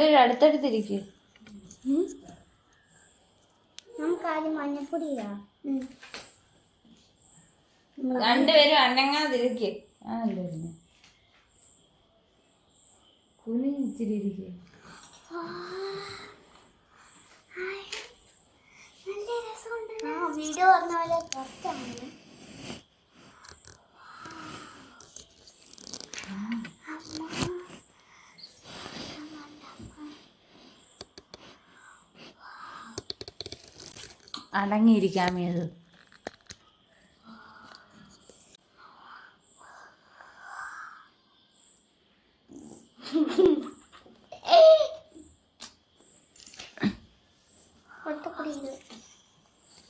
രണ്ടുപേരും അടുത്തടുത്തിരിക്ക്. നമുക്ക് ആദ്യം മഞ്ഞപ്പൊടി. രണ്ടുപേരും അനങ്ങാതിരിക്ക്. കുനിച്ചിരി ഇരിക്ക്. വീഡിയോ പറഞ്ഞ പോലെ പുറത്താണ് അടങ്ങിയിരിക്കാൻ വേണ്ടത്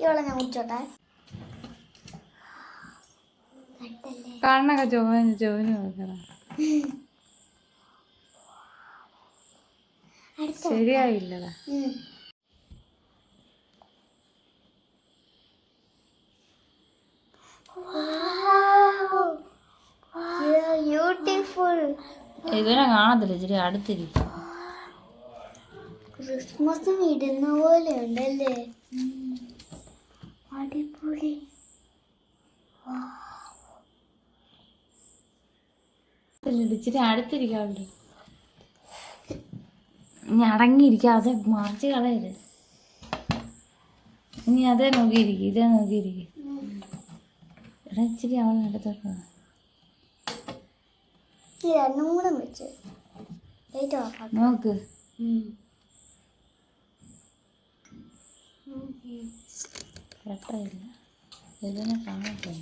ഇവളെ ഞാൻ കുടിച്ചോട്ടെ. കണ്ണൊക്കെ ചൊവ്വന് നോക്കണം അടുത്ത ഇതിനെ കാണത്തില്ല ഇച്ചിരി അടുത്തിരിക്കും. ക്രിസ്മസും ഇടുന്ന പോലെ ഉണ്ടല്ലേ? അടിപൊളി. ഇച്ചിരി അടുത്തിരിക്കാറുണ്ട് ഇനി അടങ്ങിയിരിക്കാതെ മറിച്ച് കളയരുത്. ഇനി അതേ നോക്കിയിരിക്കും ഇതേ നോക്കിയിരിക്കും. എടാ ഇച്ചിരി അവളെ അടുത്തോട്ട്. ഈ രണ്ടും കൂടെ വെച്ച് ലൈറ്റ് നോക്ക്. കേട്ടില്ല ഇതിനെ കാണട്ടെ.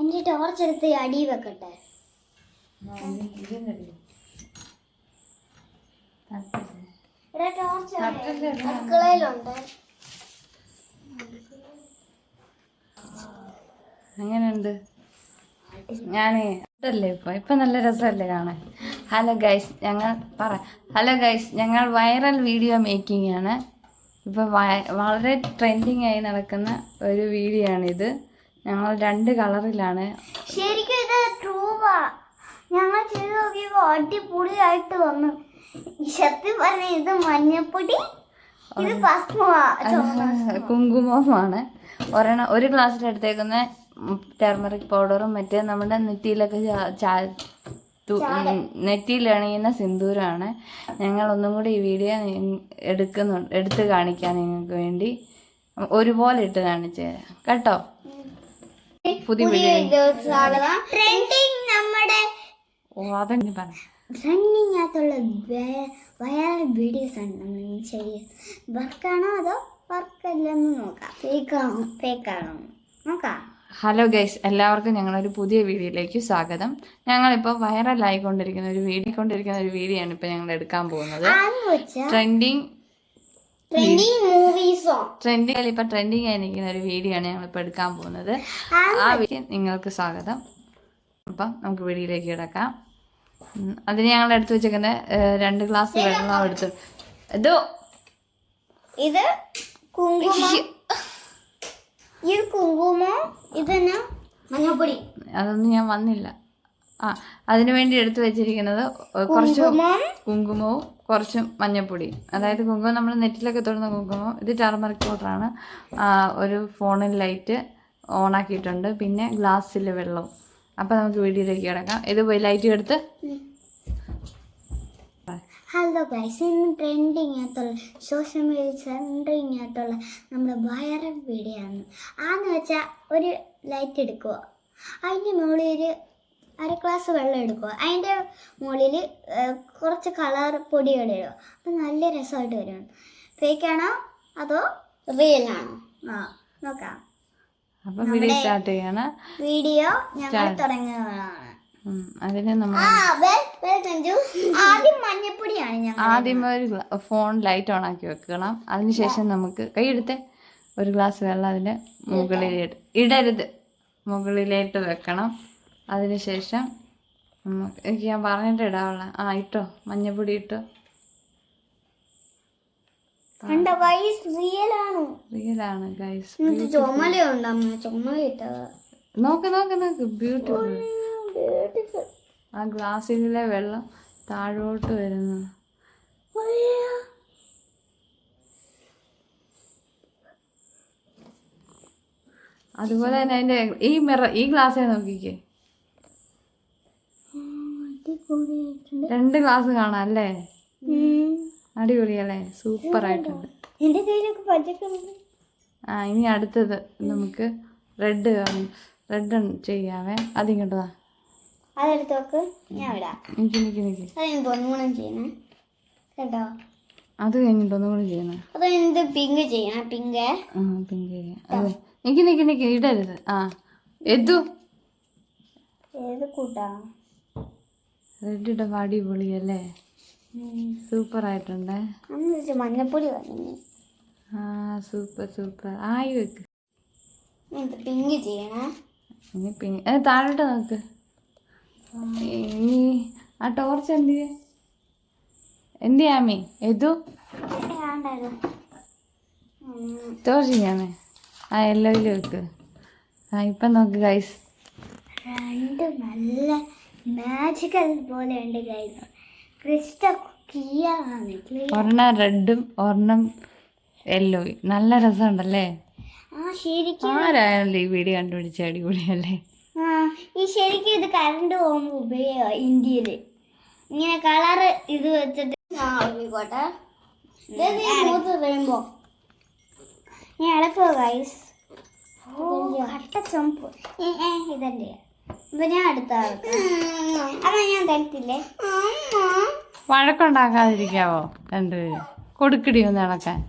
എന്റെ ടോർച്ച് എടുത്ത് അടി വെക്കട്ടെ. ഇവിടെ ടോർച്ച് അടുക്കളയിലുണ്ട്. എങ്ങനെയുണ്ട്? ഞാനേ ഇതല്ലേ ഇപ്പൊ? ഇപ്പൊ നല്ല രസമല്ലേ കാണാൻ? ഹലോ ഗൈസ് ഞങ്ങൾ പറ. ഹലോ ഗൈസ് ഞങ്ങൾ വൈറൽ വീഡിയോ മേക്കിംഗ് ആണ്. ഇപ്പൊ വളരെ ട്രെൻഡിങ് ആയി നടക്കുന്ന ഒരു വീഡിയോ ആണ് ഇത് ഞങ്ങൾ രണ്ട് കളറിലാണ് ശരിക്കും ഇത് ട്രൂവാ ഞങ്ങൾ ചെയ്ത് നോക്കിയപ്പോൾ അടിപൊളിയായിട്ട് വന്നു. സത്യം പറഞ്ഞ ഇത് മഞ്ഞപ്പൊടി ഇത് കുങ്കുമമാണ്. ഒരെണ്ണം ഒരു ഗ്ലാസ്സിൽ എടുത്തേക്കുന്ന ടെർമറിക് പൗഡറും മറ്റേ നമ്മുടെ നെറ്റിയിലൊക്കെ നെറ്റിയിലണിയുന്ന സിന്ദൂരമാണ് ഞങ്ങൾ ഒന്നും കൂടി ഈ വീഡിയോ എടുക്കുന്നു എടുത്ത് കാണിക്കാൻ നിങ്ങൾക്ക് വേണ്ടി. ഒരുപോലെ ഇട്ട് കാണിച്ചു തരാം. കേട്ടോ? പുതിയ ഓ പറ. വൈറൽ വീഡിയോസ് ആണ് നമ്മൾ വർക്കാണോ അതോ വർക്കല്ലെന്ന് നോക്കാം. ഫേക്കാണോ ഫേക്കാണോ നോക്കാം. ഹലോ ഗൈസ് എല്ലാവർക്കും ഞങ്ങളൊരു പുതിയ വീഡിയോയിലേക്ക് സ്വാഗതം. ഞങ്ങളിപ്പോൾ വൈറലായിക്കൊണ്ടിരിക്കുന്ന ഒരു വീഡിയോ കൊണ്ടിരിക്കുന്ന ഒരു വീഡിയോ ആണ് ഇപ്പോൾ ഞങ്ങൾ എടുക്കാൻ പോകുന്നത്. ട്രെൻഡിങ് ട്രെൻഡിങ് മൂവീസോ ട്രെൻഡിങ്ങിൽ ഇപ്പൊ ട്രെൻഡിങ് ആയി നിൽക്കുന്ന ഒരു വീഡിയോ ആണ് ഞങ്ങൾ ഇപ്പൊ എടുക്കാൻ പോകുന്നത്. ആ വീഡിയോ നിങ്ങൾക്ക് സ്വാഗതം. അപ്പം നമുക്ക് വീഡിയോയിലേക്ക് കിടക്കാം. അതിന് ഞങ്ങൾ എടുത്തു വെച്ചേക്കുന്ന രണ്ട് ഗ്ലാസ് വെള്ളം എടുത്തു ഇതോ. ഇത് കുങ്കുമം. ഇത് കുങ്കുമം? ഇതെന്നാ? മഞ്ഞപ്പൊടി. അതൊന്നും ഞാൻ വന്നില്ല. ആ അതിനു വേണ്ടി എടുത്തു വെച്ചിരിക്കുന്നത് കുറച്ച് കുങ്കുമം. കുങ്കുമവും കുറച്ച് മഞ്ഞപ്പൊടിയും. അതായത് കുങ്കുമം നമ്മൾ നെറ്റിലൊക്കെ തൊടുന്ന കുങ്കുമം. ഇത് ടർമറിക് പൗഡറാണ് ഒരു ഫോണിൽ ലൈറ്റ് ഓണാക്കിയിട്ടുണ്ട് പിന്നെ ഗ്ലാസ്സിൽ വെള്ളവും അപ്പോൾ നമുക്ക് വീഡിയോയിലേക്ക് കിടക്കാം. ഇത് പോയി ലൈറ്റ് എടുത്ത് ഹലോ ഗൈസ് ഇന്ന് ട്രെൻഡിങ് ആയിട്ടുള്ള സോഷ്യൽ മീഡിയ ട്രെൻഡിങ് ആയിട്ടുള്ള നമ്മുടെ വൈറൽ വീഡിയോ ആണ്. ആന്ന് വെച്ചാൽ ഒരു ലൈറ്റ് എടുക്കുക അതിന്റെ മുകളിൽ ഒരു അര ഗ്ലാസ് വെള്ളം എടുക്കുക അതിന്റെ മുകളിൽ കുറച്ച് കളർ പൊടികൾ ഇടുക അപ്പം നല്ല രസമായിട്ട് വരും. ഫേക്കാണോ അതോ റിയൽ ആണോ? ആ നോക്കാം. വീഡിയോ സ്റ്റാർട്ട് ചെയ്യണം. വീഡിയോ ഞങ്ങൾ തുടങ്ങുന്നതാണ്. അതിന് നമ്മൾ. ആദ്യം മഞ്ഞപ്പൊടിയാണ് ആദ്യം ഒരു ഫോൺ ലൈറ്റ് ഓൺ ആക്കി വെക്കണം. അതിനുശേഷം നമുക്ക് കൈയെടുത്ത് ഒരു ഗ്ലാസ് വെള്ളം അതിന്റെ മുകളിലേട്ട് ഇടരുത്. മുകളിലേട്ട് വെക്കണം. അതിനുശേഷം നമുക്ക് എനിക്ക് ഞാൻ പറഞ്ഞിട്ട് ഇടാവുള്ള ആ ഇട്ടോ മഞ്ഞപ്പൊടി ഇട്ടോ. റിയലാണ് ഗൈസ് നോക്ക് നോക്ക് നോക്ക്. ബ്യൂട്ടിഫുൾ ആ ഗ്ലാസ്സിലെ വെള്ളം താഴോട്ട് വരുന്നു. അതുപോലെ തന്നെ അതിന്റെ ഈ മിറ ഈ ഗ്ലാസ് നോക്കിക്കേ. രണ്ട് ഗ്ലാസ് കാണാം അല്ലേ അടിപൊളിയല്ലേ? സൂപ്പർ ആയിട്ടുണ്ട് ആ ഇനി അടുത്തത് നമുക്ക് റെഡ് റെഡ് ചെയ്യാവേ. അതിങ്ങോട്ടതാ അതെടുത്ത് നോക്ക്. ഞാൻ വിടാം. എനിക്ക് നിക്ക് നിക്ക് അത് ഞാൻ പൊന്നുകൂടെ ചെയ്യണേ കേട്ടോ? അത് കഴിഞ്ഞിട്ട് ഒന്നും കൂടി ചെയ്യണം അത് എന്ത് പിങ്ക് ചെയ്യണം. പിങ്ക്. പിങ്ക് അതെ. നിക്ക് നിക്ക് നിക്ക്. ഇടരുത്. ആ. എതു ഏത് കൂട്ടാ? റെഡ് ഇടുമ്പോൾ അടിപൊളിയല്ലേ സൂപ്പർ ആയിട്ടുണ്ട്. മഞ്ഞപ്പൊടി പറഞ്ഞു ആ സൂപ്പർ സൂപ്പർ ആയി വെക്ക്. പിങ്ക് ചെയ്യണേ. പിങ്ക്. താഴോട്ട് നോക്ക്. ഇനി ആ ടോർച്ച് എന്ത്? എന്ത് ചെയ്യാമേ എതു ടോർച്ച് ചെയ്യാമേ? ആ എല്ലോയിൽ വെക്ക് ആ ഇപ്പം നോക്ക് ഗൈസ് രണ്ട് നല്ല മാജിക്കൽ പോലെ ഉണ്ട് ഗൈസ് ഒരെണ്ണം റെഡും ഒരെണ്ണം യെല്ലോയും നല്ല രസമുണ്ടല്ലേ? ആരായാലും ഈ വീഡിയോ കണ്ടുപിടിച്ച അടിപൊളിയല്ലേ? ഈ ശരിക്കും ഇത് കറണ്ട് പോകുമ്പോൾ ഉപയോഗം ഇന്ത്യയിൽ ഇങ്ങനെ കളറ് ഇത് വെച്ചിട്ട് മൂത്ത് ഞാൻ ഇളക്കുക ഗൈസ് കട്ട ചുമപ്പ്. ഇപ്പൊ ഞാൻ അടുത്ത ഞാൻ തരത്തില്ലേ? വഴക്കുണ്ടാക്കാതിരിക്കാവോ രണ്ടുപേരും? കൊടുക്കടി ഒന്ന് ഇളക്കാൻ.